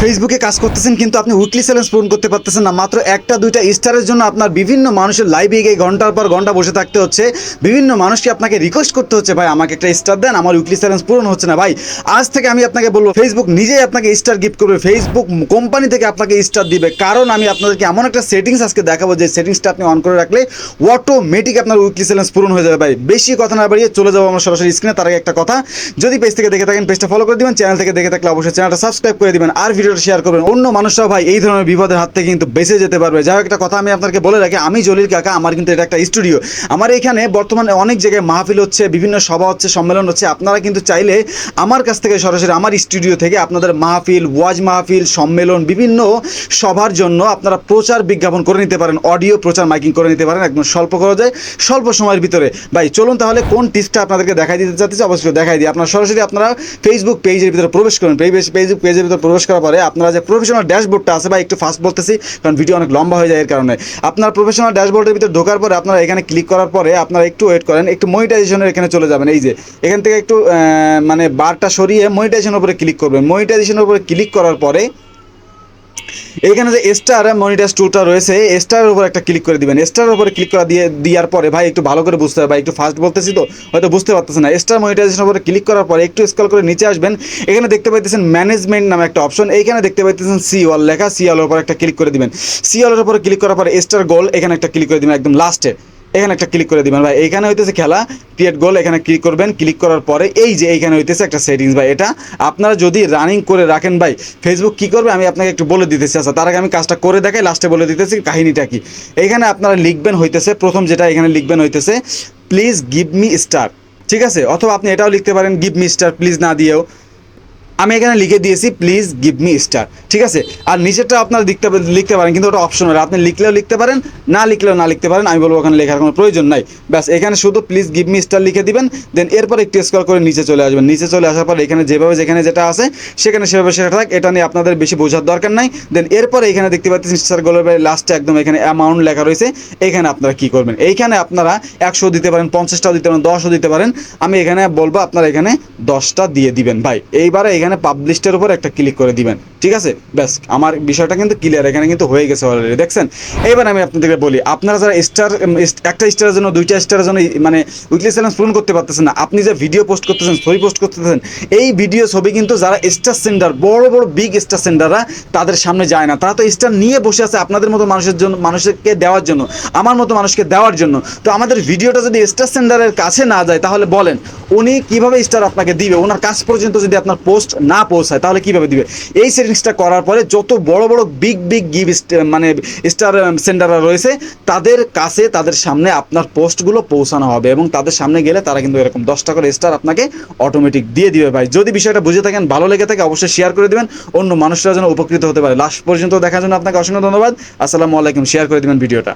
ফেসবুকে কাজ করতেছেন, কিন্তু আপনি উইকলি চ্যালেঞ্জ পূরণ করতে পারতেছেন না। মাত্র একটা, দুইটা স্টারের জন্য আপনার বিভিন্ন মানুষের লাইভে গিয়ে ঘণ্টার পর ঘণ্টা বসে থাকতে হচ্ছে। বিভিন্ন মানুষকে আপনাকে রিকোয়েস্ট করতে হচ্ছে, ভাই, আমাকে একটা স্টার দেন, আমার উইকলি চ্যালেঞ্জ পূরণ হচ্ছে না। ভাই, আজ থেকে আমি আপনাকে বলব ফেসবুক নিজেই আপনাকে স্টার গিফট করবে। ফেসবুক কোম্পানি থেকে আপনাকে স্টার দিবে। কারণ আমি আপনাদেরকে এমন একটা সেটিংস আজকে দেখাবো, যে সেটিংসটা আপনি অন করে রাখলে অটোমেটিক আপনার উইকলি চ্যালেঞ্জ পূরণ হয়ে যাবে। ভাই, বেশি কথা না বাড়িয়ে চলে যাব আমরা সরাসরি স্ক্রিনে তার আগে একটা কথা, যদি পেজ থেকে দেখে থাকেন পেজটা ফলো করে দিবেন চ্যানেল থেকে দেখে থাকলে অবশ্যই চ্যানেলটা সাবস্ক্রাইব করে দিবেন। আর ভিডিওটা শেয়ার করবেন। অন্য মানুষরাও ভাই এই ধরনের বিপদের হাত থেকে কিন্তু বেঁচে যেতে পারবে। যাই একটা কথা আমি আপনাকে বলে রাখি, আমি জলিল কাকা, আমার কিন্তু এটা একটা স্টুডিও আমার এখানে বর্তমানে অনেক জায়গায় মাহফিল হচ্ছে, বিভিন্ন সভা হচ্ছে, সম্মেলন হচ্ছে। আপনারা কিন্তু চাইলে আমার কাছ থেকে সরাসরি আমার স্টুডিও থেকে আপনাদের মাহফিল, ওয়াজ মাহফিল, সম্মেলন, বিভিন্ন সভার জন্য আপনারা প্রচার বিজ্ঞাপন করে নিতে পারেন অডিও প্রচার মাইকিং করে নিতে পারেন। একদম স্বল্প খরচে, স্বল্প সময়ের ভিতরে। ভাই, চলুন তাহলে কোন টিপসটা আপনাদেরকে দেখাই দিতে চাচ্ছি, অবশ্যই দেখাই দিই। আপনারা সরাসরি আপনারা ফেসবুক পেজের ভিতরে প্রবেশ করুন। ফেসবুক পেজের ভিতরে প্রবেশ করার পরে আপনারা যে প্রফেশনাল ড্যাশবোর্ডটা আছে বা একটু ফাস্ট বলতেছি, কারণ ভিডিও অনেক লম্বা হয়ে যায় এর কারণে। আপনার প্রফেশনাল ড্যাশবোর্ডের ভিতরে ঢোকার পরে আপনারা এখানে ক্লিক করার পরে আপনারা একটু ওয়েট করেন, একটু মনিটাইজেশনের এখানে চলে যাবেন। এই যে, এখান থেকে একটু মানে বারটা সরিয়ে মনিটাইজেশনের উপরে ক্লিক করবেন। মনিটাইজেশনের উপরে ক্লিক করার পরে এইখানে যে স্টার মনিটাইজ টুলটা রয়েছে স্টারের উপর একটা ক্লিক করে দিবেন। স্টারের উপরে ক্লিক করা দিয়ে, দেওয়ার পরে, ভাই, একটু ভালো করে বুঝতে হবে, ভাই, একটু ফাস্ট বলতেছি তো, হয়তো বুঝতে পারতেছে না। স্টার মনিটাইজেশন উপরে ক্লিক করার পরে, একটু স্কল করে নিচে আসবেন। এখানে দেখতে পাইতেছেন ম্যানেজমেন্ট নামে একটা অপশন এইখানে দেখতে পাইতেছেন সি ওয়াল লেখা সিওয়ালের উপর একটা ক্লিক করে দিবেন। সিওয়ালের উপরে ক্লিক করার পরে স্টার গোল এখানে একটা ক্লিক করে দিবেন, একদম লাস্টে এখানে একটা ক্লিক করে দিবেন। ভাই এখানে হইতেছে খেলা ক্রিয়েট গোল এখানে ক্লিক করবেন। ক্লিক করার পরে এই যে এইখানে হইতেছে একটা সেটিংস ভাই, এটা আপনারা যদি রানিং করে রাখেন, ভাই ফেসবুক কি করবে? আমি আপনাকে একটু বলে দিতেছি। আচ্ছা তার আগে আমি কাজটা করে দেখাই লাস্টে বলে দিতেছি কাহিনীটা কি। এইখানে আপনারা লিখবেন হইতেছে, প্রথম যেটা এখানে লিখবেন হইতেছে প্লিজ গিভ মি স্টার ঠিক আছে? অথবা আপনি এটাও লিখতে পারেন গিভ মি স্টার প্লিজ না দিয়েও। আমি এখানে লিখে দিয়েছি প্লিজ গিভ মি স্টার ঠিক আছে? আর নিচেরটা আপনারা লিখতে লিখতে পারেন, কিন্তু ওটা অপশন অপশনাল আপনি লিখলেও লিখতে পারেন, না লিখলেও না লিখতে পারেন, আমি বলব ওখানে লেখার কোনো প্রয়োজন নাই। ব্যাস, এখানে শুধু প্লিজ গিভ মি স্টার লিখে দিবেন দেন এরপর একটু স্কল করে নিচে চলে আসবেন। নিচে চলে আসার পর এখানে যেভাবে যেখানে যেটা আছে, সেখানে সেভাবে সেটা থাক, এটা নিয়ে আপনাদের বেশি বোঝার দরকার নাই। দেন এরপরে এখানে দেখতে পাচ্ছেন স্টার গোলের লাস্টে একদম এখানে অ্যামাউন্ট লেখা রয়েছে, এখানে আপনারা কি করবেন? এইখানে আপনারা একশো দিতে পারেন, পঞ্চাশটাও দিতে পারেন, দশও দিতে পারেন। আমি এখানে বলব, আপনারা এখানে দশটা দিয়ে দিবেন, ভাই। এইবারে এখানে পাবলিশটের উপর একটা ক্লিক করে দিবেন। ঠিক আছে? ব্যাস, আমার বিষয়টা কিন্তু ক্লিয়ার এখানে কিন্তু হয়ে গেছে অলরেডি দেখছেন? এবার আমি আপনাদেরকে বলি, আপনারা যারা স্টার একটা স্টারের জন্য, দুইটা স্টারের জন্য মানে উইকলি চ্যালেঞ্জ পূরণ করতে পারতেছেন না, আপনি যে ভিডিও পোস্ট করতেছেন ছবি পোস্ট করতেছেন, এই ভিডিও ছবি কিন্তু যারা স্টার সেন্ডার বড় বড় বিগ স্টার সেন্ডাররা তাদের সামনে যায় না। তারা তো স্টার নিয়ে বসে আছে আপনাদের মতো মানুষের জন্য, মানুষকে দেওয়ার জন্য, আমার মতো মানুষকে দেওয়ার জন্য। তো আমাদের ভিডিওটা যদি স্টার সেন্ডারের কাছে না যায়, তাহলে বলেন, উনি কীভাবে স্টার আপনাকে দিবে? ওনার কাছ পর্যন্ত যদি আপনার পোস্ট না পৌঁছায়, তাহলে কীভাবে দিবে? এই সেটিংসটা করার পরে যত বড় বড় বিগ বিগ গিভ মানে স্টার সেন্ডাররা রয়েছে, তাদের কাছে, তাদের সামনে আপনার পোস্টগুলো পৌঁছানো হবে এবং তাদের সামনে গেলে তারা কিন্তু এরকম দশটা করে স্টার আপনাকে অটোমেটিক দিয়ে দিবে ভাই। যদি বিষয়টা বুঝে থাকেন, ভালো লেগে থাকে, অবশ্যই শেয়ার করে দেবেন। অন্য মানুষরা যেন উপকৃত হতে পারে। লাস্ট পর্যন্ত দেখার জন্য আপনাকে অসংখ্য ধন্যবাদ। আসসালামু আলাইকুম। শেয়ার করে দেবেন ভিডিওটা।